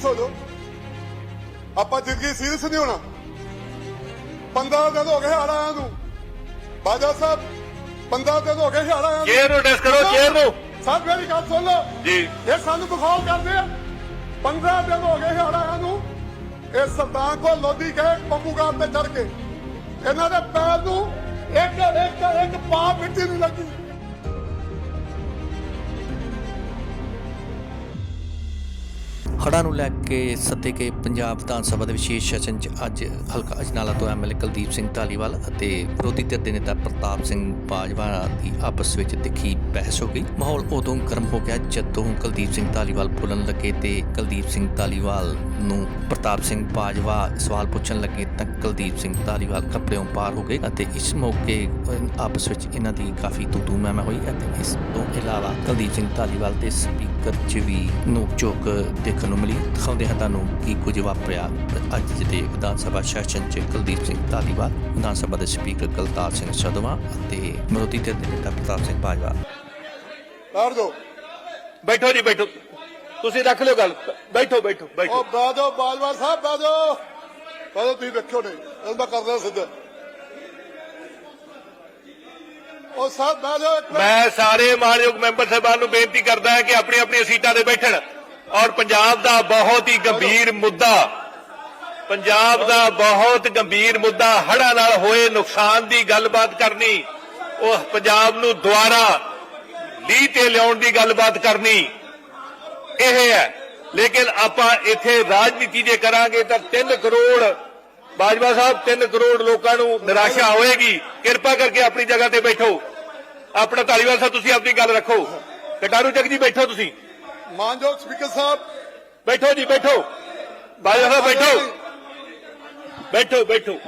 Serious ਹੋ ਜਾਓ ਆਪਾਂ ਜ਼ਿੰਦਗੀ ਸੀਰੀਅਸ ਨਹੀਂ ਹੋਣਾ। 15 ਦਿਨ ਹੋ ਗਏ ਹਾਲ ਆਇਆਂ ਨੂੰ। ਬਾਜਾ ਸਾਹਿਬ 15 ਦਿਨ ਹੋ ਗਏ ਹਾਲ ਆਇਆਂ ਚੇਅਰ ਨੂੰ ਡਿਸ ਕਰੋ ਚੇਅਰ ਨੂੰ। ਸਾਹਿਬ ਮੇਰੀ ਗੱਲ ਸੁਣ ਲਓ। ਜੀ। ਇਹ ਸਾਨੂੰ ਬਖੌਲ ਕਰਦੇ ਆ। 15 ਦਿਨ ਹੋ ਗਏ ਹਾਲ ਆਇਆਂ ਨੂੰ। ਇਹ ਸਰਦਾਰ ਕੋ ਲੋਧੀ ਗਏ ਪੰਮੂਗਾਰ ਤੇ ਚੜ ਕੇ। ਇਹਨਾਂ ਦੇ ਪੈਰ ਨੂੰ ਇੱਕ ਇੱਕ ਇੱਕ ਪਾ ਮਿੱਟੀ ਨਹੀਂ ਲੱਗੀ। ਹੜ੍ਹਾਂ ਨੂੰ ਲੈ ਕੇ ਸੱਦੇ ਗਏ ਪੰਜਾਬ ਵਿਧਾਨ ਸਭਾ ਦੇ ਵਿਸ਼ੇਸ਼ ਸੈਸ਼ਨ 'ਚ ਅੱਜ ਹਲਕਾ ਅਜਨਾਲਾ ਤੋਂ ਐਮਐਲਏ ਕੁਲਦੀਪ ਸਿੰਘ ਧਾਲੀਵਾਲ ਅਤੇ ਵਿਰੋਧੀ ਧਿਰ ਦੇ ਨੇਤਾ ਪ੍ਰਤਾਪ ਸਿੰਘ ਬਾਜਵਾ ਦੀ ਆਪਸ ਵਿੱਚ ਤਿੱਖੀ ਬਹਿਸ ਹੋ ਗਈ। ਮਾਹੌਲ ਉਦੋਂ ਗਰਮ ਹੋ ਗਿਆ ਜਦੋਂ ਕੁਲਦੀਪ ਸਿੰਘ ਧਾਲੀਵਾਲ ਬੋਲਣ ਲੱਗੇ ਤੇ ਕੁਲਦੀਪ ਸਿੰਘ ਧਾਲੀਵਾਲ ਨੂੰ ਪ੍ਰਤਾਪ ਸਿੰਘ ਬਾਜਵਾ ਸਵਾਲ ਪੁੱਛਣ ਲੱਗੇ ਤਾਂ ਕੁਲਦੀਪ ਸਿੰਘ ਧਾਲੀਵਾਲ ਕੱਪੜਿਓਂ ਪਾਰ ਹੋ ਗਏ ਅਤੇ ਇਸ ਮੌਕੇ ਆਪਸ ਵਿੱਚ ਇਹਨਾਂ ਦੀ ਕਾਫੀ ਤੂ ਤੂ ਮੈਂ ਹੋਈ ਅਤੇ ਇਸ ਤੋਂ ਇਲਾਵਾ ਕੁਲਦੀਪ ਸਿੰਘ ਧਾਲੀਵਾਲ ਦੇ ਸਪੀਕਰ 'ਚ ਵੀ ਨੋਕ ਝੋਕ ਦੇਖਣ ਨੂੰ ਮਿਲੀ ਦਿਖਾਉਂਦੇ ਹਾਂ ਤੁਹਾਨੂੰ ਕੀ ਕੁਝ ਵਾਪਰਿਆ। ਅੱਜ ਦੇ ਵਿਧਾਨ ਸਭਾ ਸੈਸ਼ਨ 'ਚ ਕੁਲਦੀਪ ਸਿੰਘ ਧਾਲੀਵਾਲ ਵਿਧਾਨ ਸਭਾ ਦੇ ਸਪੀਕਰ ਕਲਤਾਰ ਸਿੰਘ ਸਦਵਾ ਅਤੇ ਵਿਰੋਧੀ ਧਿਰ ਦੇ ਨੇਤਾ ਪ੍ਰਤਾਪ ਸਿੰਘ ਬਾਜਵਾ। ਦੋ ਬੈਠੋ ਜੀ ਬੈਠੋ। ਤੁਸੀਂ ਰੱਖ ਲਿਓ ਗੱਲ। ਬੈਠੋ ਬੈਠੋ ਉਹ ਬੈਠੋ ਬਾਜੋ ਬਾਜਵਾ ਸਾਹਿਬ ਬਾਜੋ ਬਾਜੋ ਤੁਸੀਂ ਰੱਖਿਓ ਨੇ ਇਹਦਾ ਕਰਦਾ ਸਿੱਧਾ। ਉਹ ਸਾਹਿਬ ਮਿੰਟ। ਮੈਂ ਸਾਰੇ ਮਾਨਯੋਗ ਮੈਂਬਰ ਸਾਹਿਬਾਨ ਨੂੰ ਬੇਨਤੀ ਕਰਦਾ ਹਾਂ ਕਿ ਆਪਣੀ ਆਪਣੀ ਸੀਟਾਂ ਤੇ ਬੈਠਣ। ਔਰ ਪੰਜਾਬ ਦਾ ਬਹੁਤ ਹੀ ਗੰਭੀਰ ਮੁੱਦਾ, ਪੰਜਾਬ ਦਾ ਬਹੁਤ ਗੰਭੀਰ ਮੁੱਦਾ ਹੜ੍ਹਾਂ ਨਾਲ ਹੋਏ ਨੁਕਸਾਨ ਦੀ ਗੱਲਬਾਤ ਕਰਨੀ, ਉਹ ਪੰਜਾਬ ਨੂੰ ਦੁਆਰਾ ਲੀਹ ਤੇ ਲਿਆਉਣ ਦੀ ਗੱਲਬਾਤ ਕਰਨੀ, ਇਹ ਹੈ। ਲੇਕਿਨ ਆਪਾਂ ਇੱਥੇ ਰਾਜਨੀਤੀ ਜੇ ਕਰਾਂਗੇ ਤਾਂ 3 ਕਰੋੜ ਬਾਜਵਾ ਸਾਹਿਬ 3 ਕਰੋੜ ਲੋਕਾਂ ਨੂੰ ਨਿਰਾਸ਼ਾ ਹੋਏਗੀ। ਕਿਰਪਾ ਕਰਕੇ ਆਪਣੀ ਜਗ੍ਹਾ ਤੇ ਬੈਠੋ। ਆਪਣਾ ਧਾਲੀਵਾਲ ਸਾਹਿਬ, ਤੁਸੀਂ ਆਪਣੀ ਗੱਲ ਰੱਖੋ। ਕਟਾਰੂ ਚੱਕ ਜੀ, ਬੈਠੋ ਤੁਸੀਂ। ਮਾਨਯੋਗ ਸਪੀਕਰ ਸਾਹਿਬ ਬੈਠੋ ਜੀ ਬੈਠੋ ਬਾਜਵਾ ਸਾਹਿਬ ਬੈਠੋ ਬੈਠੋ ਬੈਠੋ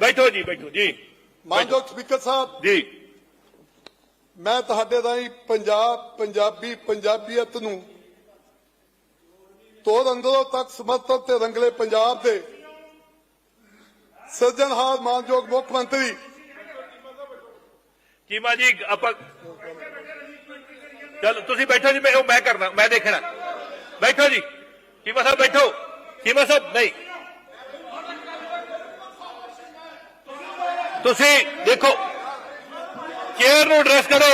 ਬੈਠੋ ਜੀ ਬੈਠੋ ਜੀ ਮਾਨਯੋਗ ਸਪੀਕਰ ਸਾਹਿਬ ਜੀ ਮੈਂ ਤੁਹਾਡੇ ਰਾਹੀਂ ਪੰਜਾਬ ਪੰਜਾਬੀ ਪੰਜਾਬੀਅਤ ਨੂੰ ਤੋੜ ਅੰਦਰੋਂ ਤੱਕ ਸਮਰਥਨ ਤੇ ਰੰਗਲੇ ਪੰਜਾਬ ਦੇ ਸਿਰਜਣਹਾਰ ਮਾਨਯੋਗ ਮੁੱਖ ਮੰਤਰੀ ਚੀਮਾ ਜੀ ਆਪਾਂ ਚਲ ਤੁਸੀਂ ਬੈਠੋ ਜੀ ਮੈਂ ਉਹ ਮੈਂ ਕਰਨਾ ਮੈਂ ਦੇਖਣਾ। ਬੈਠੋ ਜੀ ਚੀਮਾ ਸਾਹਿਬ ਬੈਠੋ। ਚੀਮਾ ਸਾਹਿਬ ਨਹੀਂ। ਤੁਸੀਂ ਦੇਖੋ ਚੇਅਰ ਨੂੰ ਐਡਰੈਸ ਕਰੋ।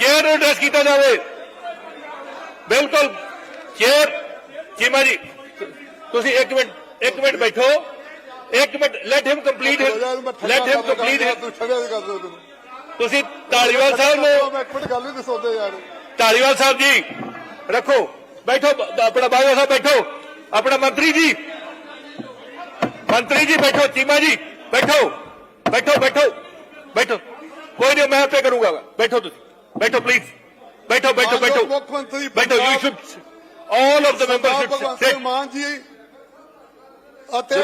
ਚੇਅਰ ਨੂੰ ਐਡਰੈਸ ਕੀਤਾ ਜਾਵੇ। ਬਿਲਕੁਲ ਚੇਅਰ ਚੀਮਾ ਜੀ ਤੁਸੀਂ ਇੱਕ ਮਿੰਟ ਇੱਕ ਮਿੰਟ ਬੈਠੋ। ਇੱਕ minute let him complete let him complete ਤੁਸੀਂ ਧਾਲੀਵਾਲ ਸਾਹਿਬ ਨੂੰ ਇੱਕ ਮਿੰਟ ਗੱਲ ਨਹੀਂ ਸੁਣਦੇ ਯਾਰ। ਧਾਲੀਵਾਲ ਸਾਹਿਬ ਜੀ ਰੱਖੋ। ਬੈਠੋ ਆਪਣਾ ਬਾਜਵਾ ਸਾਹਿਬ ਬੈਠੋ। ਆਪਣਾ ਮੰਤਰੀ ਜੀ। ਮੰਤਰੀ ਜੀ ਬੈਠੋ ਚੀਮਾ ਜੀ। ਬੈਠੋ ਬੈਠੋ ਬੈਠੋ ਬੈਠੋ। ਕੋਈ ਨਹੀਂ ਮੈਂ ਆਪੇ ਕਰੂੰਗਾ। ਬੈਠੋ ਤੁਸੀਂ। ਬੈਠੋ ਪਲੀਜ਼ ਬੈਠੋ ਬੈਠੋ ਬੈਠੋ। ਮੁੱਖ ਮੰਤਰੀ ਬੈਠੋ you should all of the members Sardar Bhagwant Singh sit Mann ji ਅਤੇ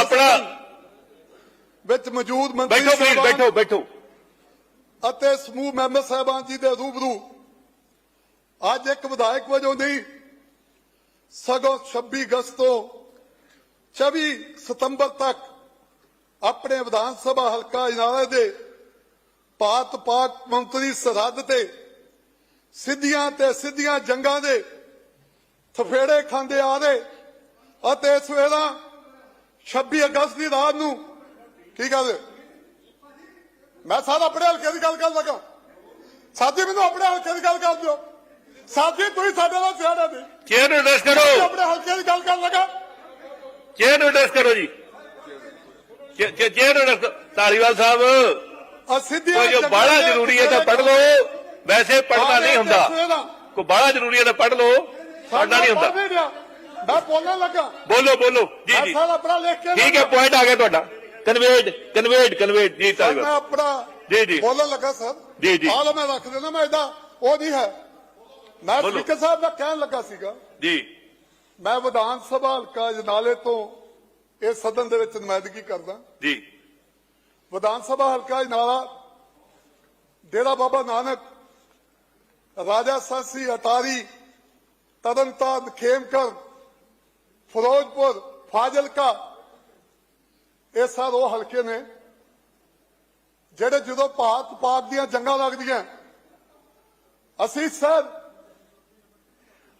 ਆਪਣਾ ਵਿੱਚ ਮੌਜੂਦ ਮੰਤਰੀ ਬੈਠੋ ਪਲੀਜ਼ ਬੈਠੋ ਬੈਠੋ। ਅਤੇ ਸਮੂਹ ਮੈਂਬਰ ਸਾਹਿਬਾਨ ਜੀ ਦੇ ਰੂਬਰੂ। ਅੱਜ ਇੱਕ ਵਿਧਾਇਕ ਵਜੋਂ ਨਹੀਂ, ਸਗੋਂ 26 ਅਗਸਤ ਤੋਂ 24 ਸਤੰਬਰ ਤੱਕ ਆਪਣੇ ਵਿਧਾਨ ਸਭਾ ਹਲਕਾ ਇਨਾਰੇ ਦੇ ਪਾਤ ਪਾਕ ਮੰਤਰੀ ਸਰਹੱਦ ਤੇ ਸਿੱਧੀਆਂ ਤੇ ਸਿੱਧੀਆਂ ਜੰਗਾਂ ਦੇ ਥਫੇੜੇ ਖਾਂਦੇ ਆ ਰਹੇ ਅਤੇ ਇਸ ਵੇਲੇ 26 ਅਗਸਤ ਦੀ ਰਾਤ ਨੂੰ ਕੀ ਕਰਦੇ ਮੈਂ ਸਾਰਾ ਆਪਣੇ ਹਲਕੇ ਦੀ ਗੱਲ ਕਰਨ ਲੱਗਾ। ਸਾਥੀ ਮੈਨੂੰ ਆਪਣੇ ਹਲਕੇ ਦੀ ਗੱਲ ਕਰ ਦਿਓ। ਸਾਥੀ ਤੁਸੀਂ ਸਾਡੇ ਨਾਲ ਸਿਆਣਾ ਨਹੀਂ ਚੇਅਰ ਨੂੰ ਕਰੋ। ਆਪਣੇ ਹਲਕੇ ਦੀ ਗੱਲ ਕਰਨ ਲੱਗਾ। ਚੇਅਰ ਨੂੰ ਕਰੋ ਜੀ। ਚੇਅਰ ਨੂੰ ਕਰੋ। ਧਾਲੀਵਾਲ ਸਾਹਿਬ। ਕੋਈ ਜੋ ਦੇ ਜ਼ਰੂਰੀ ਹੈ ਤਾਂ ਪੜ੍ਹ ਲਓ। ਵੈਸੇ ਪੜ੍ਹਨਾ ਨਹੀਂ ਹੁੰਦਾ। ਕੋਈ ਬਾਹਲਾ ਜ਼ਰੂਰੀ ਹੈ ਤਾਂ ਪੜ੍ਹ ਲਓ। ਪੜ੍ਹਨਾ ਨਹੀਂ ਹੁੰਦਾ। ਮੈਂ ਬੋਲਣ ਲੱਗਾ। ਬੋਲੋ ਬੋਲੋ। ਜੀ ਜੀ। ਆਪਣਾ ਲਿਖ ਕੇ ਠੀਕ ਹੈ ਪੁਆਇੰਟ ਆ ਗਿਆ ਤੁਹਾਡਾ। ਕਨਵੇਡ ਕਨਵੇਡ ਕਨਵੇਡ ਜੀ ਸਰ, ਮੈਂ ਧਾਲੀਵਾਲ ਆਪਣਾ ਜੀ, ਜੀ। ਬੋਲਣ ਲੱਗਾ ਸਰ। ਜੀ, ਜੀ। ਆਹ ਮੈਂ ਰੱਖ ਦੇਣਾ ਮੈਂ ਇਹਦਾ ਉਹ ਨਹੀਂ ਹੈ। ਮੈਂ ਬੋਲੋ। ਸਪੀਕਰ ਸਾਹਿਬ ਦਾ ਕਹਿਣ ਲੱਗਾ ਸੀਗਾ। ਜੀ। ਮੈਂ ਵਿਧਾਨ ਸਭਾ ਹਲਕਾ ਜਨਾਲੇ ਤੋਂ ਇਹ ਸਦਨ ਦੇ ਵਿੱਚ ਨੁਮਾਇੰਦਗੀ ਕਰਦਾ। ਜੀ। ਵਿਧਾਨ ਸਭਾ ਹਲਕਾ ਜਨਾਲਾ ਡੇਰਾ ਬਾਬਾ ਨਾਨਕ ਰਾਜਾ ਸਾਸੀ ਅਟਾਰੀ ਤਦਨਤਾਰਨ ਖੇਮਕਰ ਫਿਰੋਜ਼ਪੁਰ ਫਾਜ਼ਿਲਕਾ ਇਹ ਸਾਰੇ ਉਹ ਹਲਕੇ ਨੇ ਜਿਹੜੇ ਜਦੋਂ ਭਾਰਤ ਪਾਕ ਦੀਆਂ ਜੰਗਾਂ ਲੱਗਦੀਆਂ। ਅਸੀਂ ਸਰ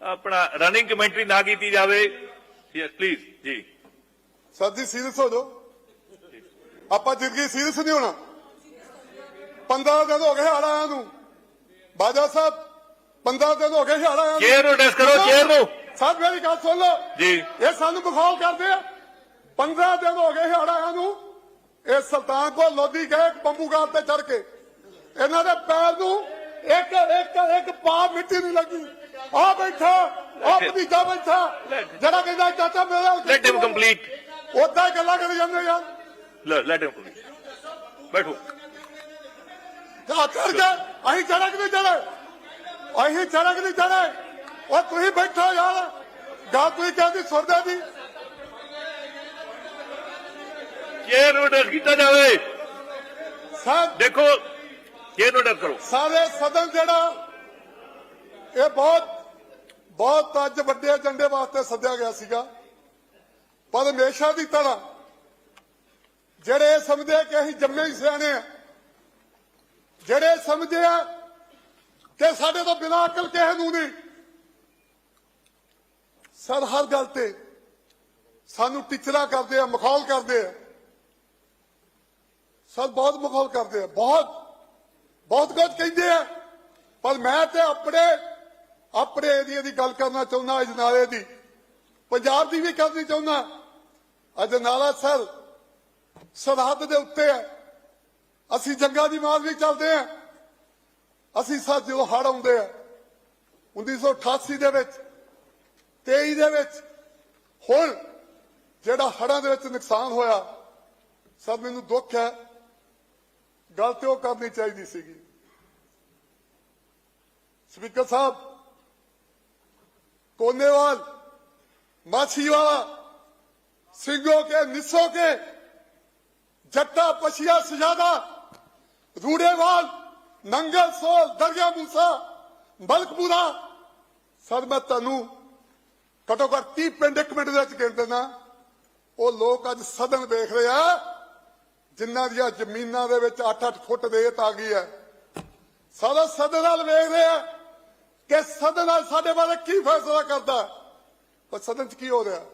ਆਪਣਾ ਰਨਿੰਗ ਕਮੈਂਟਰੀ ਨਾ ਕੀਤੀ ਜਾਵੇ। Yes please ji. Sir ji serious ਹੋ ਜਾਓ। ਆਪਾਂ ਜ਼ਿੰਦਗੀ ਸੀਰੀਅਸ ਨਹੀਂ ਹੋਣਾ। 15 ਦਿਨ ਹੋ ਗਏ ਹੜ ਆਇਆ ਨੂੰ। ਬਾਜਾ ਸਾਹਿਬ 15 ਦਿਨ ਹੋ ਗਏ ਹੜ ਆਇਆ ਚੇਅਰ ਨੂੰ ਡਿਸ ਕਰੋ ਚੇਅਰ ਨੂੰ ਸਾਹਿਬ ਮੇਰੀ ਗੱਲ ਸੁਣ ਲਓ। ਜੀ। ਇਹ ਸਾਨੂੰ ਬਖੌਲ ਕਰਦੇ ਆ। 15 ਦਿਨ ਹੋ ਗਏ ਹੜ ਆਇਆ ਨੂੰ। ਇਹ ਸੁਲਤਾਨਪੁਰ ਲੋਧੀ ਗਏ ਬੰਬੂਗਾਰ ਤੇ ਚੜ ਕੇ। ਇਹਨਾਂ ਦੇ ਪੈਰ ਨੂੰ ਇੱਕ ਇੱਕ ਇੱਕ ਪਾ ਮਿੱਟੀ ਨਹੀਂ ਲੱਗੀ। ਆ ਬੈਠਾ ਆ ਭਤੀਜਾ ਬੈਠਾ। ਜਿਹੜਾ ਕਹਿੰਦਾ ਚਾਚਾ ਮੇਰਾ ਲੈਟ ਹਿਮ ਕੰਪਲੀਟ ਉਦਾਂ ਗੱਲਾਂ ਕਰੀ ਜਾਂਦੇ ਯਾਰ। ਲੈਟ ਹਿਮ ਕੰਪਲੀਟ ਬੈਠੋ। ਜਾ ਕਰ ਕੇ ਅਸੀਂ ਚੜਕ ਨਹੀਂ ਚੜੇ ਅਸੀਂ ਚੜਕ ਨਹੀਂ ਚੜੇ ਉਹ ਤੁਸੀਂ ਬੈਠੋ ਯਾਰ। ਗਾ ਤੁਸੀਂ ਕਹਿੰਦੀ ਸੁਰਦਾ ਦੀ। ਚੇਅਰ ਨੂੰ ਡਿਸ ਕੀਤਾ ਜਾਵੇ ਸਾਹਿਬ ਦੇਖੋ ਚੇਅਰ ਨੂੰ ਡਿਸ ਕਰੋ। ਸਾਰੇ ਸਦਨ ਜਿਹੜਾ ਇਹ ਬਹੁਤ ਬਹੁਤ ਅੱਜ ਵੱਡੇ ਏਜੰਡੇ ਵਾਸਤੇ ਸੱਦਿਆ ਗਿਆ ਸੀਗਾ। ਪਰ ਹਮੇਸ਼ਾ ਦੀ ਤਰ੍ਹਾਂ ਜਿਹੜੇ ਸਮਝਦੇ ਕਿ ਅਸੀਂ ਜੰਮੇ ਹੀ ਸਿਆਣੇ ਆ ਜਿਹੜੇ ਸਮਝਦੇ ਆ ਕਿ ਸਾਡੇ ਤੋਂ ਬਿਨਾਂ ਅਕਲ ਕਿਸੇ ਨੂੰ ਨਹੀਂ ਸਰ ਹਰ ਗੱਲ ਤੇ ਸਾਨੂੰ ਟੀਚਰਾ ਕਰਦੇ ਆ ਮਖੌਲ ਕਰਦੇ ਆ। ਸਰ ਬਹੁਤ ਮਖੌਲ ਕਰਦੇ ਆ, ਬਹੁਤ ਬਹੁਤ ਕੁਝ ਕਹਿੰਦੇ ਆ। ਪਰ ਮੈਂ ਤੇ ਆਪਣੇ ਆਪਣੇ ਏਰੀਏ ਦੀ ਗੱਲ ਕਰਨਾ ਚਾਹੁੰਦਾ ਅਜਨਾਲੇ ਦੀ। ਪੰਜਾਬ ਦੀ ਵੀ ਕਰਨੀ ਚਾਹੁੰਦਾ। ਅਜਨਾਲਾ ਸਰ, ਸਰਹੱਦ ਦੇ ਉੱਤੇ ਹੈ ਅਸੀਂ ਜੰਗਾਂ ਦੀ ਮਾਰ ਵੀ ਚੱਲਦੇ ਆ। ਅਸੀਂ ਸਰ ਜਦੋਂ ਹੜ ਆਉਂਦੇ ਆ 1988 ਦੇ ਵਿੱਚ 23 ਦੇ ਵਿੱਚ, ਹੁਣ ਜਿਹੜਾ ਹੜਾਂ ਦੇ ਵਿੱਚ ਨੁਕਸਾਨ ਹੋਇਆ ਸਰ ਮੈਨੂੰ ਦੁੱਖ ਹੈ। ਗੱਲ ਤੇ ਉਹ ਕਰਨੀ ਚਾਹੀਦੀ ਸੀਗੀ। ਸਪੀਕਰ ਸਾਹਿਬ, ਕੋਨੇਵਾਲ, ਮਾਛੀਵਾਲਾ, ਸਿੰਘੋ ਕੇ, ਨਿਸੋ ਕੇ, ਜੱਟਾ, ਪਛੀਆ, ਸਜਾਦਾ, ਰੂੜੇਵਾਲ, ਨੰਗਲ, ਸੋਲ, ਦਰਿਆ, ਮੂਸਾ, ਮਲਕਪੂਰਾ, ਸਰ, ਮੈਂ ਤੁਹਾਨੂੰ ਘਟੋ ਘੱਟ 30 ਪਿੰਡ, ਇੱਕ ਮਿੰਟ ਦੇ ਵਿੱਚ ਗਿਣ ਦਿੰਦਾ। ਉਹ ਲੋਕ ਅੱਜ ਸਦਨ ਵੇਖ ਰਹੇ ਆ। ਜਿਨ੍ਹਾਂ ਦੀਆਂ ਜ਼ਮੀਨਾਂ ਦੇ ਵਿੱਚ 8-8 ਫੁੱਟ ਰੇਤ ਆ ਗਈ ਹੈ, ਸਾਰਾ ਸਦਨ ਨਾਲ ਵੇਖ ਰਹੇ ਆ ਕਿ ਸਦਨ ਨਾਲ ਸਾਡੇ ਬਾਰੇ ਕੀ ਫੈਸਲਾ ਕਰਦਾ ਪਰ ਸਦਨ 'ਚ ਕੀ ਹੋ ਰਿਹਾ?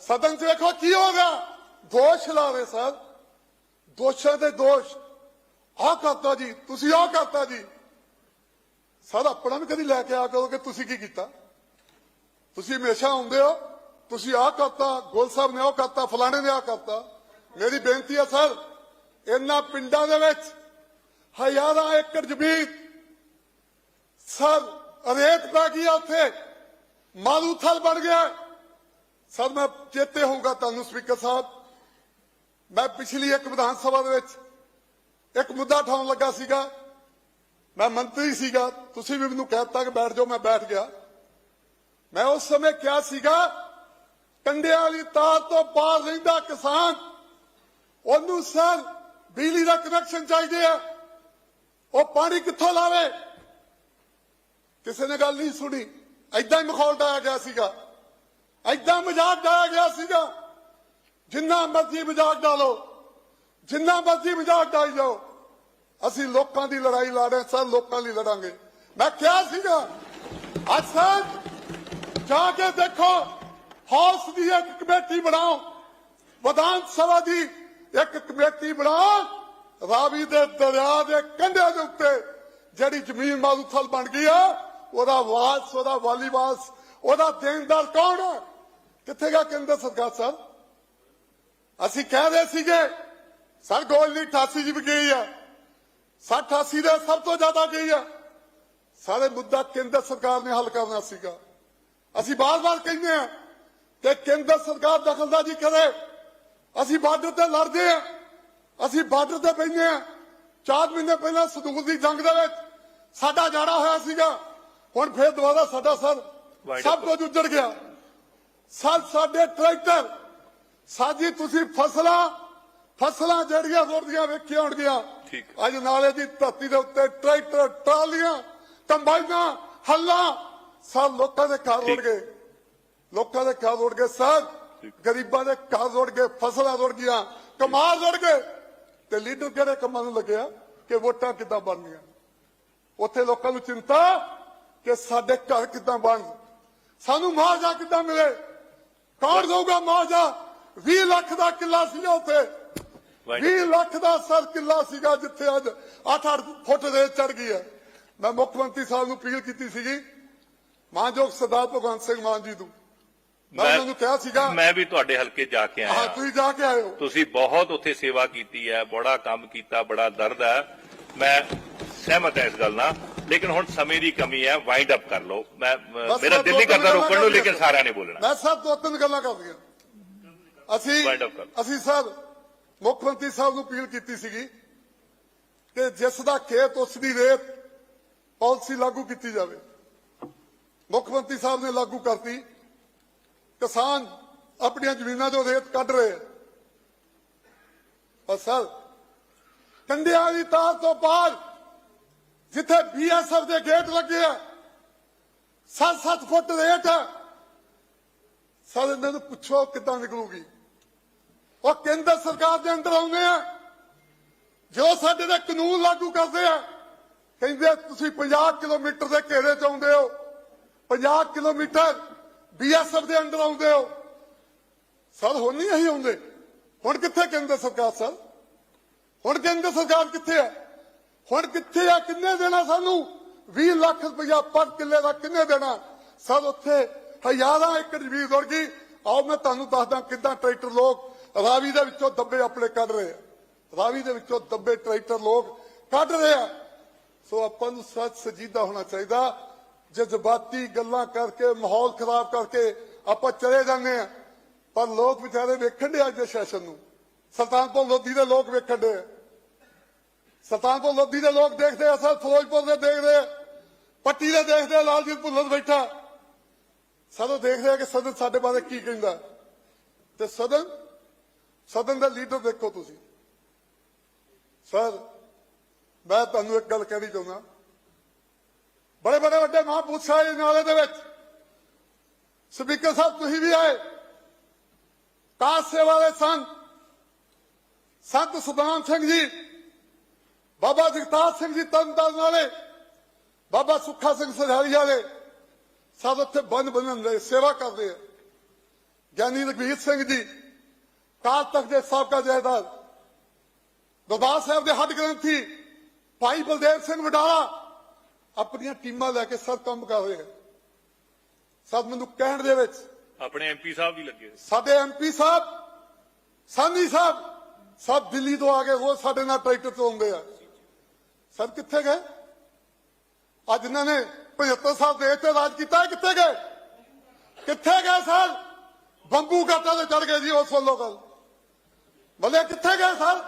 ਸਦਨ 'ਚ ਵੇਖੋ ਕੀ ਹੋ ਰਿਹਾ। ਦੋਸ਼ ਲਾ ਰਹੇ ਸਰ। ਦੋਸ਼ਾਂ ਦੇ ਦੋਸ਼। ਆਹ ਕਰਤਾ ਜੀ, ਤੁਸੀਂ ਆਹ ਕਰਤਾ ਜੀ। ਸਰ, ਆਪਣਾ ਵੀ ਕਦੀ ਲੈ ਕੇ ਆ ਕਰੋ ਕਿ ਤੁਸੀਂ ਕੀ ਕੀਤਾ? ਤੁਸੀਂ ਹਮੇਸ਼ਾ ਆਉਂਦੇ ਹੋ। ਤੁਸੀਂ ਆਹ ਕਰਤਾ, ਗੋਲ ਸਾਹਿਬ ਨੇ ਉਹ ਕਰਤਾ, ਫਲਾਣੇ ਨੇ ਆਹ ਕਰਤਾ। ਮੇਰੀ ਬੇਨਤੀ ਹੈ ਸਰ, ਇਹਨਾਂ ਪਿੰਡਾਂ ਦੇ ਵਿੱਚ ਹਜ਼ਾਰਾਂ ਏਕੜ ਜ਼ਮੀਨ, ਸਰ, ਰੇਤ ਪੈ ਗਈ ਆ ਉੱਥੇ ਮਾਰੂਥਲ ਬਣ ਗਿਆ। ਸਰ, ਮੈਂ ਚੇਤੇ ਹੋਊਗਾ ਤੁਹਾਨੂੰ, ਸਪੀਕਰ ਸਾਹਿਬ। ਮੈਂ ਪਿਛਲੀ ਇੱਕ ਵਿਧਾਨ ਸਭਾ ਦੇ ਵਿੱਚ ਇੱਕ ਮੁੱਦਾ ਉਠਾਉਣ ਲੱਗਾ ਸੀਗਾ। ਮੈਂ ਮੰਤਰੀ ਸੀਗਾ। ਤੁਸੀਂ ਵੀ ਮੈਨੂੰ ਕਹਿਤਾ ਕਿ ਬੈਠ ਜਾਓ, ਮੈਂ ਬੈਠ ਗਿਆ। ਮੈਂ ਉਸ ਸਮੇਂ ਕਿਹਾ ਸੀਗਾ, ਕੰਡਿਆਂ ਵਾਲੀ ਤਾਰ ਤੋਂ ਪਾਰ ਰਹਿੰਦਾ ਕਿਸਾਨ ਉਹਨੂੰ ਸਰ ਬਿਜਲੀ ਦਾ ਕਨੈਕਸ਼ਨ ਚਾਹੀਦੇ ਆ। ਉਹ ਪਾਣੀ ਕਿੱਥੋਂ ਲਾਵੇ? ਕਿਸੇ ਨੇ ਗੱਲ ਨਹੀਂ ਸੁਣੀ। ਐਦਾਂ ਹੀ ਮਖੌਲ ਡਾਇਆ ਗਿਆ ਸੀਗਾ। ਐਦਾਂ ਮਜ਼ਾਕ ਡਾਇਆ ਗਿਆ ਸੀਗਾ। ਜਿੰਨਾ ਮਰਜ਼ੀ ਮਜ਼ਾਕ ਡਾਲੋ ਜਿੰਨਾ ਮਰਜ਼ੀ ਮਜ਼ਾਕ ਡਾਈ ਜਾਓ। ਅਸੀਂ ਲੋਕਾਂ ਦੀ ਲੜਾਈ ਲੜੇ ਸਰ ਲੋਕਾਂ ਲਈ ਲੜਾਂਗੇ। ਮੈਂ ਕਿਹਾ ਸੀਗਾ, ਅੱਜ ਸਰ ਜਾ ਕੇ ਦੇਖੋ, ਹਾਊਸ ਦੀ ਇੱਕ ਕਮੇਟੀ ਬਣਾਓ। ਵਿਧਾਨ ਸਭਾ ਦੀ ਇੱਕ ਕਮੇਟੀ ਬਣਾ, ਰਾਵੀ ਦੇ ਦਰਿਆ ਦੇ ਕੰਢਿਆਂ ਦੇ ਉੱਤੇ, ਜਿਹੜੀ ਜ਼ਮੀਨ ਮਾਰੂਥਲ ਬਣ ਗਈ ਆ, ਉਹਦਾ ਵਾਸ ਉਹਦਾ ਵਾਲੀਵਾਸ ਉਹਦਾ ਦੇਣਦਾਰ ਕੌਣ ਹੈ ਕਿੱਥੇ ਗਿਆ ਕੇਂਦਰ ਸਰਕਾਰ ਸਰ ਅਸੀਂ ਕਹਿ ਰਹੇ ਸੀਗੇ, ਸਰ ਗੋਲਡੀ 88 ਜੀ ਵੀ ਗਈ ਆ 60 80 ਦੇ ਸਭ ਤੋਂ ਜ਼ਿਆਦਾ ਗਈ ਆ। ਸਾਰੇ ਮੁੱਦਾ ਕੇਂਦਰ ਸਰਕਾਰ ਨੇ ਹੱਲ ਕਰਨਾ ਸੀਗਾ। ਅਸੀਂ ਬਾਰ-ਬਾਰ ਕਹਿੰਦੇ ਆ ਕਿ ਕੇਂਦਰ ਸਰਕਾਰ ਦਖਲਅੰਦਾਜ਼ੀ ਕਰੇ ਅਸੀਂ ਬਾਰਡਰ ਤੇ ਲੜਦੇ ਆ ਅਸੀਂ ਬਾਰਡਰ ਤੇ ਬੈਠੇ ਆ ਚਾਰ ਮਹੀਨੇ ਪਹਿਲਾਂ ਸੰਦੂਕ ਦੀ ਜੰਗ ਦੇ ਵਿੱਚ ਸਾਡਾ ਜਾੜਾ ਹੋਇਆ ਸੀਗਾ। ਹੁਣ ਫੇਰ ਦੁਬਾਰਾ ਸਾਡਾ ਸਰ ਸਭ ਕੁਝ ਉੱਜੜ ਗਿਆ। ਸਰ ਸਾਡੇ ਟਰੈਕਟਰ ਸਾਜੀ ਤੁਸੀਂ ਫਸਲਾਂ ਫਸਲਾਂ ਜਿਹੜੀਆਂ ਰੁੜਦੀਆਂ ਵੇਖੀਆਂ ਹੋਣਗੀਆਂ। ਅੱਜ ਨਾਲੇ ਦੀ ਧਰਤੀ ਦੇ ਉੱਤੇ ਟਰੈਕਟਰ ਟਰਾਲੀਆਂ ਕੰਬਾਈਨਾਂ ਹੱਲਾਂ। ਸਭ ਲੋਕਾਂ ਦੇ ਘਰ ਰੁੜ ਗਏ। ਲੋਕਾਂ ਦੇ ਘਰ ਰੁੜ ਗਏ। ਸਰ ਗਰੀਬਾਂ ਦੇ ਘਰ ਰੁੜ ਗਏ ਫਸਲਾਂ ਰੁੜ ਗਈਆਂ ਕਮਾਲ ਰੁੜ ਗਏ। ਤੇ ਲੀਡਰ ਕਿਹੜੇ ਕੰਮਾਂ ਨੂੰ ਲੱਗਿਆ? ਕਿ ਵੋਟਾਂ ਕਿੱਦਾਂ ਬਣਨੀਆਂ? ਉੱਥੇ ਲੋਕਾਂ ਨੂੰ ਚਿੰਤਾ ਕਿ ਸਾਡੇ ਘਰ ਕਿੱਦਾਂ ਬਣ। ਸਾਨੂੰ ਮੁਆਵਜ਼ਾ ਕਿੱਦਾਂ ਮਿਲੇ? ਕੌਣ ਦਊਗਾ ਮੁਆਵਜ਼ਾ? 20 ਲੱਖ ਦਾ ਕਿੱਲਾ ਸੀਗਾ ਉੱਥੇ। 20 ਲੱਖ ਦਾ ਸਰ ਕਿੱਲਾ ਸੀਗਾ ਜਿੱਥੇ ਅੱਜ 8-8 ਫੁੱਟ ਰੇਤ ਚੜ ਗਈ ਹੈ। ਮੈਂ ਮੁੱਖ ਮੰਤਰੀ ਸਾਹਿਬ ਨੂੰ ਅਪੀਲ ਕੀਤੀ ਸੀਗੀ ਮਾਨਯੋਗ ਸਰਦਾਰ ਭਗਵੰਤ ਸਿੰਘ ਮਾਨ ਜੀ ਨੂੰ ਮੈਂ ਉਹਨਾਂ ਨੂੰ ਕਿਹਾ ਸੀਗਾ ਮੈਂ ਵੀ ਤੁਹਾਡੇ ਹਲਕੇ ਜਾ ਕੇ ਹਾਂ ਆਇਆ ਤੁਸੀਂ ਜਾ ਕੇ ਹੋ ਤੁਸੀਂ ਬਹੁਤ ਉੱਥੇ ਸੇਵਾ ਕੀਤੀ ਹੈ ਬੜਾ ਕੰਮ ਕੀਤਾ ਬੜਾ ਦਰਦ ਹੈ। ਮੈਂ ਸਹਿਮਤ ਹਾਂ ਇਸ ਗੱਲ ਨਾਲ ਲੇਕਿਨ ਹੁਣ ਸਮੇਂ ਦੀ ਕਮੀ ਹੈ ਵਾਈਂਡ ਅਪ ਕਰ ਲਓ। ਮੈਂ ਬਸ ਮੇਰਾ ਮੈਂ ਦਿਲ ਨਹੀਂ ਤਿੰਨ ਕਰਦਾ ਰੋਕਣ ਨੂੰ ਗੱਲਾਂ ਲੇਕਿਨ ਕਰ ਸਾਰਿਆਂ ਨੇ ਬੋਲਣਾ। ਮੈਂ ਸਭ ਦੋ ਤਿੰਨ ਗੱਲਾਂ ਕਰਦੀਆਂ ਅਸੀਂ Wind up ਕਰ। ਅਸੀਂ ਸਰ ਮੁੱਖ ਮੰਤਰੀ ਸਾਹਿਬ ਨੂੰ ਅਪੀਲ ਕੀਤੀ ਸੀਗੀ ਕਿ ਜਿਸ ਦਾ ਖੇਤ ਉਸ ਦੀ ਰੇਤ ਪਾਲਿਸੀ ਲਾਗੂ ਕੀਤੀ ਜਾਵੇ। ਮੁੱਖ ਮੰਤਰੀ ਸਾਹਿਬ ਨੇ ਲਾਗੂ ਕਰਤੀ। ਕਿਸਾਨ ਆਪਣੀਆਂ ਜ਼ਮੀਨਾਂ ਤੋਂ ਰੇਤ ਕੱਢ ਰਹੇ ਆ। ਪਰ ਸਰ, ਕੰਡਿਆਂ ਦੀ ਤਾਰ ਤੋਂ ਬਾਹਰ ਜਿੱਥੇ ਬੀਐਸਐਫ ਦੇ ਗੇਟ ਲੱਗੇ ਆ 7-7 ਫੁੱਟ ਰੇਟ ਹੈ ਸਰ, ਇਹਨਾਂ ਨੂੰ ਪੁੱਛੋ ਕਿੱਦਾਂ ਨਿਕਲੂਗੀ। ਉਹ ਕੇਂਦਰ ਸਰਕਾਰ ਦੇ ਅੰਦਰ ਆਉਂਦੇ ਆ, ਜੋ ਸਾਡੇ ਦੇ ਕਾਨੂੰਨ ਲਾਗੂ ਕਰਦੇ ਆ, ਕਹਿੰਦੇ ਤੁਸੀਂ 50 ਕਿਲੋਮੀਟਰ ਦੇ ਘੇਰੇ ਚ ਆਉਂਦੇ ਹੋ। 50 ਕਿਲੋਮੀਟਰ ਬੀਐਸਐਫ ਦੇ ਅੰਦਰ ਆਉਂਦੇ ਹੋ। ਸਰ, ਹੁਣ ਨਹੀਂ ਅਸੀਂ ਆਉਂਦੇ। ਹੁਣ ਕਿੱਥੇ ਕੇਂਦਰ ਸਰਕਾਰ, ਸਰ? ਹੁਣ ਕੇਂਦਰ ਸਰਕਾਰ ਕਿੱਥੇ ਹੈ? ਹੁਣ ਕਿੱਥੇ ਆ, ਕਿੰਨੇ ਦੇਣਾ ਸਾਨੂੰ? 20 ਲੱਖ ਰੁਪਇਆ ਪਰ ਕਿੱਲੇ ਦਾ ਕਿੰਨੇ ਦੇਣਾ? ਸਰ, ਉੱਥੇ ਹਜ਼ਾਰਾਂ ਏਕੜ ਜ਼ਮੀਨ ਰੁੜ ਗਈ। ਆਓ, ਮੈਂ ਤੁਹਾਨੂੰ ਦੱਸਦਾ ਕਿੱਦਾਂ ਟਰੈਕਟਰ ਲੋਕ ਰਾਵੀ ਦੇ ਵਿੱਚੋਂ ਦੱਬੇ ਆਪਣੇ ਕੱਢ ਰਹੇ ਆ। ਰਾਵੀ ਦੇ ਵਿੱਚੋਂ ਦੱਬੇ ਟਰੈਕਟਰ ਲੋਕ ਕੱਢ ਰਹੇ ਆ। ਸੋ ਆਪਾਂ ਨੂੰ ਸੱਚ ਸਜੀਦਾ ਹੋਣਾ ਚਾਹੀਦਾ। ਜਜ਼ਬਾਤੀ ਗੱਲਾਂ ਕਰਕੇ, ਮਾਹੌਲ ਖਰਾਬ ਕਰਕੇ ਆਪਾਂ ਚਲੇ ਜਾਂਦੇ ਆ ਪਰ ਲੋਕ ਵਿਚਾਰੇ ਵੇਖਣ ਦੇ ਅੱਜ ਦੇ ਸੈਸ਼ਨ ਨੂੰ। ਸੁਲਤਾਨਪੁਰ ਲੋਧੀ ਦੇ ਲੋਕ ਵੇਖਣ ਦੇ ਸੁਲਤਾਨਪੁਰ ਲੋਧੀ ਦੇ ਲੋਕ ਦੇਖਦੇ ਆ ਸਰ ਫਿਰੋਜ਼ਪੁਰ ਦੇ ਦੇਖਦੇ ਪੱਟੀ ਦੇ ਦੇਖਦੇ ਆ, ਲਾਲਜੀਤ ਭੁੱਲਰ ਬੈਠਾ। ਸਦੋਂ ਦੇਖਦੇ ਆ ਕਿ ਸਦਨ ਸਾਡੇ ਬਾਰੇ ਕੀ ਕਹਿੰਦਾ। ਤੇ ਸਦਨ ਸਦਨ ਦਾ ਲੀਡਰ ਦੇਖੋ ਤੁਸੀਂ। ਸਰ, ਮੈਂ ਤੁਹਾਨੂੰ ਇੱਕ ਗੱਲ ਕਹਿਣੀ ਚਾਹੁੰਦਾ। ਬੜੇ ਬੜੇ ਵੱਡੇ ਮਹਾਂਪੁਰਸ਼ ਆਏ ਇਸ ਨਾਲੇ ਦੇ ਵਿੱਚ। ਸਪੀਕਰ ਸਾਹਿਬ, ਤੁਸੀਂ ਵੀ ਆਏ। ਕਾਸ ਸੇਵਾ ਦੇ ਸੰਤ ਸੰਤ ਸੁਦਾਮ ਸਿੰਘ ਜੀ, ਬਾਬਾ ਜਗਤਾਰ ਸਿੰਘ ਜੀ ਤਰਨਤਾਰਨ ਵਾਲੇ, ਬਾਬਾ ਸੁੱਖਾ ਸਿੰਘ ਸਰਹਾਲੀ ਵਾਲੇ ਸਭ ਉੱਥੇ ਬੰਦ ਬੰਨਣ ਦੇ ਸੇਵਾ ਕਰਦੇ ਆ। ਗਿਆਨੀ ਰਘਵੀਰ ਸਿੰਘ ਜੀ ਕਾਲ ਤਖਤ ਦੇ ਸਾਬਕਾ ਜਾਇਦਾਦ ਦਰਬਾਰ ਸਾਹਿਬ ਦੇ ਹੱਡ ਗ੍ਰੰਥੀ, ਭਾਈ ਬਲਦੇਵ ਸਿੰਘ ਵਡਾਲਾ ਆਪਣੀਆਂ ਟੀਮਾਂ ਲੈ ਕੇ ਸਭ ਕੰਮ ਕਰ ਰਹੇ ਆ ਸਭ ਮੈਨੂੰ ਕਹਿਣ ਦੇ ਵਿੱਚ। ਆਪਣੇ ਐਮਪੀ ਸਾਹਿਬ ਵੀ ਲੱਗੇ। ਸਾਡੇ ਐਮਪੀ ਸਾਹਿਬ ਸਾਨੀ ਸਾਹਿਬ ਸਭ ਦਿੱਲੀ ਤੋਂ ਆ ਕੇ ਉਹ ਸਾਡੇ ਨਾਲ ਟਰੈਕਟਰ ਤੋਂ ਆਉਂਦੇ ਆ। ਸਰ ਕਿੱਥੇ ਗਏ? ਅੱਜ ਇਹਨਾਂ ਨੇ 75 ਸਾਲ ਦੇਸ਼ ਤੇ ਰਾਜ ਕੀਤਾ ਕਿੱਥੇ ਗਏ? ਕਿੱਥੇ ਗਏ ਸਰ? ਬੰਬੂ ਘਾਟਾ ਤੇ ਚੜ ਗਏ ਜੀ ਉਸ ਵੱਲੋਂ ਗੱਲ। ਬੱਲੇ ਕਿੱਥੇ ਗਏ ਸਰ?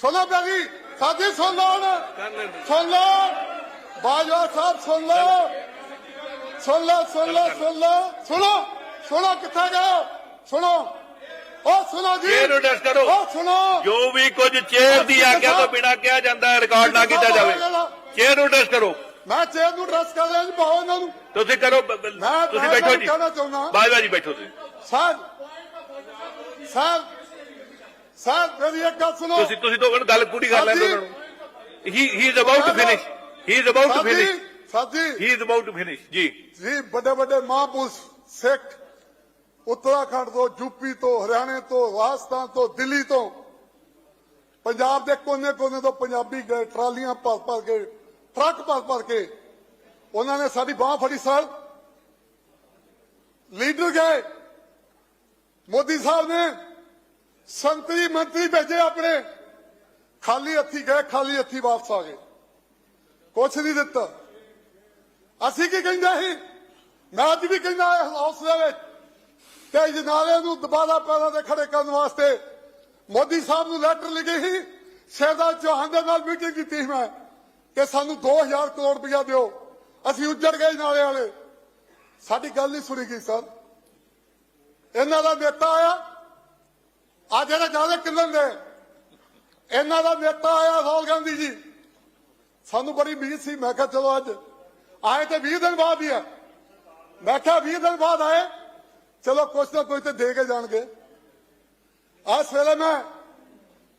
ਸੁਣੋ ਪਿਆਰੀ ਸਾਡੀ ਸੁਣ ਲਓ ਸੁਣ ਲਓ। ਬਾਜਵਾ ਸਾਹਿਬ ਸੁਣ ਲਓ ਸੁਣ ਲਓ ਸੁਣ ਲਓ ਸੁਣ ਲਓ ਸੁਣੋ ਸੁਣੋ ਕਿੱਥੇ ਗਏ? ਸੁਣੋ। ਉਹ ਸੁਣੋ ਜੀ। ਚੇਅਰ ਨੂੰ ਟੈਸਟ ਕਰੋ। ਉਹ ਸੁਣੋ। ਜੋ ਵੀ ਕੁਝ ਚੇਅਰ ਦੀ ਆਗਿਆ ਤੋਂ ਬਿਨਾ ਕਿਹਾ ਜਾਂਦਾ ਹੈ ਰਿਕਾਰਡ ਨਾ ਕੀਤਾ ਜਾਵੇ। ਚੇਅਰ ਨੂੰ ਟੈਸਟ ਕਰੋ। ਮੈਂ ਚੇਅਰ ਨੂੰ ਡਰੈਸ ਕਰ ਰਿਹਾ ਜੀ ਬਹੁਤ ਇਹਨਾਂ ਨੂੰ। ਤੁਸੀਂ ਕਰੋ ਤੁਸੀਂ ਬੈਠੋ ਜੀ। ਬਾਜਵਾ ਜੀ ਬੈਠੋ ਤੁਸੀਂ। ਸਰ ਸਰ ਸਰ ਮੇਰੀ ਇੱਕ ਗੱਲ ਸੁਣੋ। ਤੁਸੀਂ ਤੁਸੀਂ ਤੋਂ ਗੱਲ ਪੂਰੀ ਕਰ ਲੈਣ ਨੂੰ। He he is about to finish he is about to ਸਾਥੀ ਫਿਨਿਸ਼ ਸਾਥੀ he is about to finish ji ji ਵੱਡੇ ਵੱਡੇ ਮਹਾਂਪੁਰਸ਼ ਸਿੱਖ ਉੱਤਰਾਖੰਡ ਤੋਂ ਯੂਪੀ ਤੋਂ ਹਰਿਆਣੇ ਤੋਂ ਰਾਜਸਥਾਨ ਤੋਂ ਦਿੱਲੀ ਤੋਂ ਪੰਜਾਬ ਦੇ ਕੋਨੇ-ਕੋਨੇ ਤੋਂ ਪੰਜਾਬੀ ਗਏ ਟਰਾਲੀਆਂ ਭਰ ਭਰ ਕੇ ਟਰੱਕ ਭਰ ਭਰ ਕੇ ਉਹਨਾਂ ਨੇ ਸਾਡੀ ਬਾਹ ਫੜੀ ਸਰ। ਲੀਡਰ ਗਏ। ਮੋਦੀ ਸਾਹਿਬ ਨੇ ਸੰਤਰੀ ਮੰਤਰੀ ਭੇਜੇ ਆਪਣੇ। ਖਾਲੀ ਹੱਥੀ ਗਏ ਖਾਲੀ ਹੱਥੀ ਵਾਪਸ ਆ ਗਏ। ਕੁਛ ਨਹੀਂ ਦਿੱਤਾ। ਅਸੀਂ ਕੀ ਕਹਿੰਦੇ ਸੀ? ਮੈਂ ਅੱਜ ਵੀ ਕਹਿੰਦਾ ਇਸ ਹਾਊਸ ਦੇ ਵਿੱਚ ਤੇ ਜਨਾਲੇ ਨੂੰ ਦੁਬਾਰਾ ਪੈਰਾਂ ਤੇ ਖੜੇ ਕਰਨ ਵਾਸਤੇ ਮੋਦੀ ਸਾਹਿਬ ਨੂੰ ਲੈਟਰ ਲਿਖੀ ਸੀ। ਸ਼ਹਿਜ਼ਾਦ ਚੌਹਾਨ ਦੇ ਨਾਲ ਮੀਟਿੰਗ ਕੀਤੀ ਸੀ ਮੈਂ ਕਿ ਸਾਨੂੰ 2000 ਕਰੋੜ ਰੁਪਇਆ ਦਿਓ। ਅਸੀਂ ਉੱਜੜ ਗਏ ਨਾਲੇ ਵਾਲੇ। ਸਾਡੀ ਗੱਲ ਨਹੀਂ ਸੁਣੀ ਗਈ ਸਰ। ਇਹਨਾਂ ਦਾ ਨੇਤਾ ਆਇਆ। ਆ ਜਿਹੜੇ ਜਾਦੇ ਕਿੰਨਣ ਦੇ? ਇਹਨਾਂ ਦਾ ਨੇਤਾ ਆਇਆ ਰਾਹੁਲ ਗਾਂਧੀ ਜੀ। ਸਾਨੂੰ ਬੜੀ ਉਮੀਦ ਸੀ ਮੈਂ ਕਿਹਾ ਚਲੋ ਅੱਜ ਆਏ ਤੇ 20 ਦਿਨ ਬਾਅਦ ਹੀ ਆ ਮੈਂ ਕਿਹਾ 20 ਦਿਨ ਬਾਅਦ ਆਏ ਚਲੋ ਕੁਛ ਨਾ ਕੁਛ ਤੇ ਦੇ ਕੇ ਜਾਣਗੇ ਆ ਸਵੇਰੇ ਮੈਂ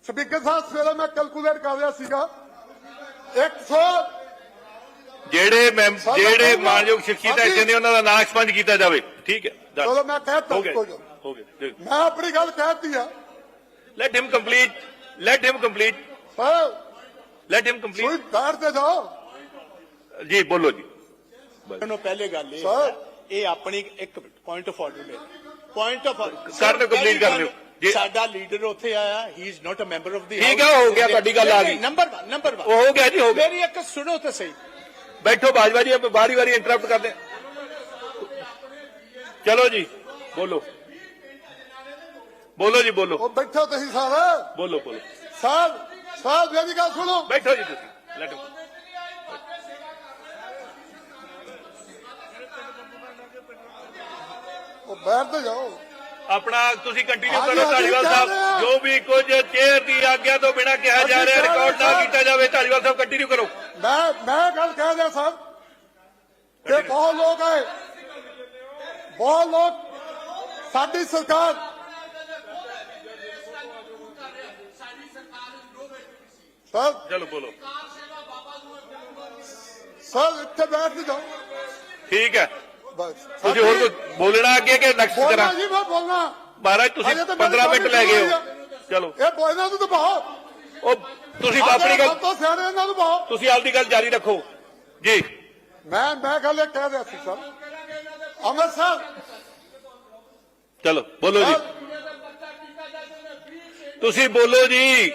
ਸਪੀਕਰ ਸਾਹਿਬ ਸਵੇਰੇ ਮੈਂ ਕੈਲਕੂਲੇਟ ਕਰ ਰਿਹਾ ਸੀਗਾ 100 ਜਿਹੜੇ ਮੈਂਬ ਸਾਡਾ ਜਿਹੜੇ ਕੰਮ ਆ। ਮਾਨਯੋਗ ਸ਼ਖਸੀਅਤ ਹਾਂਜੀ। ਐਸੇ ਨੇ ਉਹਨਾਂ ਦਾ ਨਾਂ ਐਕਸਪੰਜ ਕੀਤਾ ਜਾਵੇ ਠੀਕ ਹੈ done. ਚਲੋ ਮੈਂ ਕਹਿਤਾ ਹੋ ਗਿਆ ਕੋਈ ਗੱਲ। ਹੋ ਗਿਆ ਮੈਂ ਆਪਣੀ ਗੱਲ ਕਹਿਤੀ ਆ let him complete let him complete sir let him ਕੋਈ ਕੰਪਲੀਟ ਬੈਠ ਤੇ ਜਾਓ। ਜੀ ਬੋਲੋ ਜੀ। ਨੂੰ ਪਹਿਲੇ ਗੱਲ ਇਹ Sir। ਹੈ, ਇਹ ਆਪਣੀ ਇੱਕ ਪੁਆਇੰਟ ਆਫ ਆਰਡਰ ਹੈ। ਪੁਆਇੰਟ ਆਫ Sir ਨੇ complete ਕਰ ਦਿਓ। ਜੀ। ਸਾਡਾ ਲੀਡਰ ਉੱਥੇ ਆਇਆ। He is not a member of the ਠੀਕ ਹੈ, ਹੋ ਗਿਆ, ਤੁਹਾਡੀ ਗੱਲ ਆ ਗਈ। ਨੰਬਰ 1 ਨੰਬਰ 1 ਉਹ ਹੋ ਗਿਆ ਜੀ ਹੋ ਗਿਆ। ਮੇਰੀ ਇੱਕ ਸੁਣੋ ਤਾਂ ਸਹੀ। ਬੈਠੋ ਬਾਜਵਾ ਜੀ ਆਪਾਂ ਵਾਰੀ ਵਾਰੀ ਇੰਟਰਰਪਟ ਕਰਦੇ ਹਾਂ। ਚਲੋ ਜੀ ਬੋਲੋ। ਬੋਲੋ ਜੀ ਬੋਲੋ। ਉਹ ਬੈਠੋ ਤੁਸੀਂ ਸਾਰੇ। ਬੋਲੋ ਬੋਲੋ। ਸਰ ਸਰ ਮੇਰੀ ਗੱਲ ਸੁਣੋ ਬੈਠੋ ਜੀ ਤੁਸੀਂ ਲੈਟ ਉਹ ਬੈਠ ਤੇ ਜਾਓ ਆਪਣਾ ਤੁਸੀਂ ਕੰਟੀਨਿਊ ਹਾਂਜੀ, ਕਰੋ ਹਾਂਜੀ, ਧਾਲੀਵਾਲ ਕਹਿ ਸਾਹਿਬ ਰਹੇ ਹਾਂ। ਜੋ ਵੀ ਕੁਝ ਚੇਅਰ ਦੀ ਆਗਿਆ ਤੋਂ ਬਿਨਾ ਕਿਹਾ ਜਾ ਅਸੀਂ ਰਿਹਾ ਕਹਿ ਰਹੇ ਰਿਕਾਰਡ ਨਾ ਹਾਂ। ਕੀਤਾ ਜਾਵੇ ਧਾਲੀਵਾਲ ਸਾਹਿਬ ਕੰਟੀਨਿਊ ਕਰੋ ਮੈਂ ਮੈਂ ਗੱਲ ਕਹਿ ਰਿਹਾ ਸਰ ਕਿ ਬਹੁਤ ਲੋਕ ਹੈ ਬਹੁਤ ਲੋਕ ਸਾਡੀ ਸਰਕਾਰ ਸਰ ਚਲੋ ਬੋਲੋ। ਸਰ ਇੱਥੇ ਬੈਠ ਤੇ ਜਾਓ। ਠੀਕ ਹੈ। ਬਸ। ਤੁਸੀਂ ਹੋਰ ਕੁਝ ਬੋਲਣਾ ਅੱਗੇ ਕਿ ਨੈਕਸਟ ਬੋਲਣਾ ਕਰਾਂ ਜੀ ਮੈਂ ਬੋਲਣਾ। ਮਹਾਰਾਜ ਤੁਸੀਂ ਅਜੇ ਤਾਂ ਮੇਰੀ 15 ਮਿੰਟ ਲੈ ਗਏ ਹੋ। ਚਲੋ। ਇਹ ਬੋਲਣਾ ਤੂੰ ਬਾਹਰ ਉਹ ਤੁਸੀਂ ਆਪਣੀ ਗੱਲ ਤੋਂ ਸਿਆਣੇ ਇਹਨਾਂ ਨੂੰ ਬਾਹਰ ਤੁਸੀਂ ਆਪਦੀ ਗੱਲ ਜਾਰੀ ਰੱਖੋ। ਜੀ। ਮੈਂ ਮੈਂ ਗੱਲ ਇਹ ਕਹਿ ਰਿਹਾ ਸੀ ਸਰ। ਅਮਰ ਸਰ। ਚਲੋ ਬੋਲੋ ਜੀ। ਤੁਸੀਂ ਬੋਲੋ ਜੀ।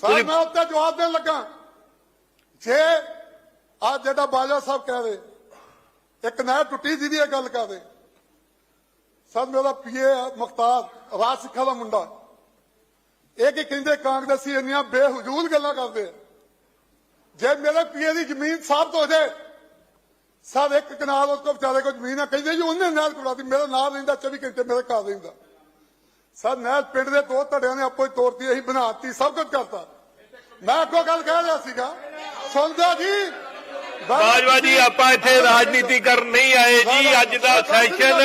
ਸਰ ਮੈਂ ਉੱਤੇ ਜਵਾਬ ਦੇਣ ਲੱਗਾ। ਜੇ ਆ ਜਿਹੜਾ ਬਾਜਾ ਸਾਹਿਬ ਕਹਿ ਰਹੇ ਇੱਕ ਨਹਿਰ ਟੁੱਟੀ ਜਿਹਦੀ ਇਹ ਗੱਲ ਕਰਦੇ ਸਰ ਮੇਰਾ ਪੀਏ ਮੁਖਤਾਰ ਰਾਜ ਸਿੱਖਾ ਦਾ ਮੁੰਡਾ। ਇਹ ਕੀ ਕਹਿੰਦੇ ਕਾਂਗਰਸੀ ਇੰਨੀਆਂ ਬੇਹਜੂਲ ਗੱਲਾਂ ਕਰਦੇ। ਜੇ ਮੇਰੇ ਪੀਏ ਦੀ ਜ਼ਮੀਨ ਸਾਫ਼ ਹੋ ਜਾਏ ਸਰ ਇੱਕ ਕਨਾਲ ਉਸ ਕੋ ਵਿਚਾਰੇ ਕੋ ਜ਼ਮੀਨ ਆ ਕਹਿੰਦੇ ਜੀ ਉਹਨੇ ਨਹਿਰ ਕੁੜਾਤੀ ਮੇਰਾ ਨਾਮ ਰਹਿੰਦਾ 24 ਘੰਟੇ ਮੇਰੇ ਘਰ ਰਹਿੰਦਾ। ਸਰ ਨਹਿਰ ਪਿੰਡ ਦੇ ਦੋ ਧੜਿਆਂ ਨੇ ਆਪੋ ਹੀ ਤੋੜਤੀ ਅਸੀਂ ਬਣਾਤੀ ਸਭ ਕੁਝ ਕਰਤਾ। ਮੈਂ ਅੱਗੋਂ ਗੱਲ ਕਹਿ ਰਿਹਾ ਸੀਗਾ। ਸੁਣਦੇ ਜੀ? ਬਾਜਵਾ ਜੀ ਆਪਾਂ ਇੱਥੇ ਰਾਜਨੀਤੀ ਕਰਨ ਨਹੀਂ ਆਏ ਜੀ ਅੱਜ ਦਾ ਸੈਸ਼ਨ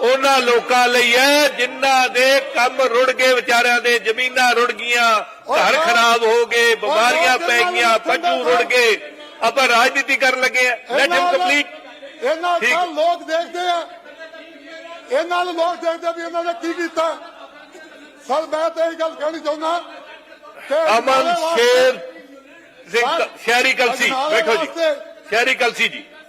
ਉਹਨਾਂ ਲੋਕਾਂ ਲਈ ਹੈ ਜਿਨ੍ਹਾਂ ਦੇ ਕੰਮ ਰੁੜ ਗਏ ਵਿਚਾਰਿਆਂ ਦੇ ਜ਼ਮੀਨਾਂ ਰੁੜ ਗਈਆਂ ਘਰ ਖਰਾਬ ਹੋ ਗਏ ਬਿਮਾਰੀਆਂ ਪੈ ਗਈਆਂ ਪੱਜੂ ਰੁੜ ਗਏ। ਆਪਾਂ ਰਾਜਨੀਤੀ ਕਰਨ ਲੱਗੇ ਆ ਲੈਟ ਹਿਮ ਕੰਪਲੀਟ ਇਹਨਾਂ ਲੋਕ ਦੇਖਦੇ ਆ। ਇਹਨਾਂ ਨੂੰ ਲੋਕ ਦੇਖਦੇ ਵੀ ਇਹਨਾਂ ਨੇ ਕੀ ਕੀਤਾ? ਸਰ ਮੈਂ ਤਾਂ ਇਹ ਗੱਲ ਕਹਿਣੀ ਚਾਹੁੰਦਾ ਕਿ ਅਮਨ ਸ਼ੇਰ ਸਿੰਘ ਸ਼ਹਿਰੀ ਕਲਸੀ ਬੈਠੋ ਜੀ। ਸ਼ਹਿਰੀ ਕਲਸੀ ਜੀ।